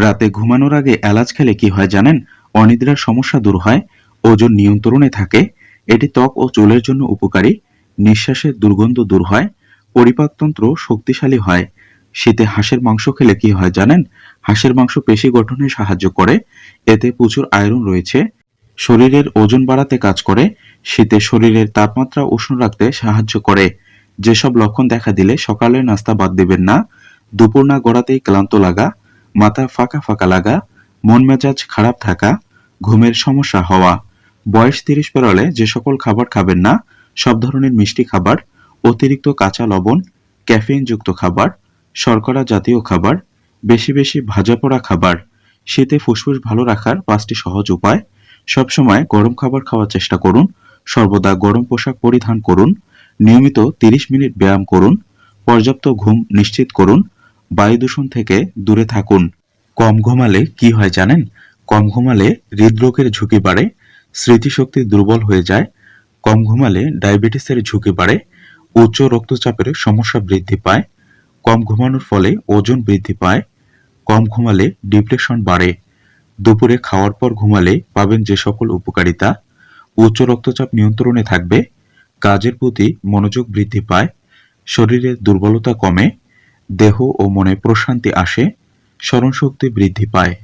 রাতে ঘুমানোর আগে এলাচ খেলে কি হয় জানেন? অনিদ্রার সমস্যা দূর হয়, ওজন নিয়ন্ত্রণে থাকে, এটি ত্বক ও চুলের জন্য উপকারী নিঃশ্বাসের দুর্গন্ধ দূর হয়, পরিপাকতন্ত্র শক্তিশালী হয়। শীতে হাঁসের মাংস খেলে কি হয় জানেন? হাঁসের মাংস পেশি গঠনে সাহায্য করে, এতে প্রচুর আয়রন রয়েছে, শরীরের ওজন বাড়াতে কাজ করে, শীতে শরীরের তাপমাত্রা উষ্ণ রাখতে সাহায্য করে। যেসব লক্ষণ দেখা দিলে সকালের নাস্তা বাদ দেবেন না, দুপুর না গড়াতেই ক্লান্ত লাগা মাথা ফাঁকা ফাঁকা লাগা, মন মেজাজ খারাপ থাকা, ঘুমের সমস্যা হওয়া, বয়স তিরিশ পেরোলে যে সকল খাবার খাবেন না, সব ধরনের মিষ্টি খাবার, অতিরিক্ত কাঁচা লবণ ক্যাফেইনযুক্ত খাবার, শর্করা জাতীয় খাবার, বেশি বেশি ভাজা পোড়া খাবার, শীতে ফুসফুস ভালো রাখার পাঁচটি সহজ উপায় সবসময় গরম খাবার খাওয়ার চেষ্টা করুন, সর্বদা গরম পোশাক পরিধান করুন, নিয়মিত তিরিশ মিনিট ব্যায়াম করুন, পর্যাপ্ত ঘুম নিশ্চিত করুন বায়ু দূষণ থেকে দূরে থাকুন। কম ঘুমালে কি হয় জানেন? কম ঘুমালে হৃদরোগের ঝুঁকি বাড়ে, স্মৃতিশক্তি দুর্বল হয়ে যায়। কম ঘুমালে ডায়াবেটিসের ঝুঁকি বাড়ে, উচ্চ রক্তচাপের সমস্যা বৃদ্ধি পায়। কম ঘুমানোর ফলে ওজন বৃদ্ধি পায়। কম ঘুমালে ডিপ্রেশন বাড়ে। দুপুরে খাওয়ার পর ঘুমালে পাবেন যে সকল উপকারিতা। উচ্চ রক্তচাপ নিয়ন্ত্রণে থাকবে। কাজের প্রতি মনোযোগ বৃদ্ধি পায়। শরীরের দুর্বলতা কমে। দেহ ও মনে প্রশান্তি আসে স্মরণশক্তি বৃদ্ধি পায়।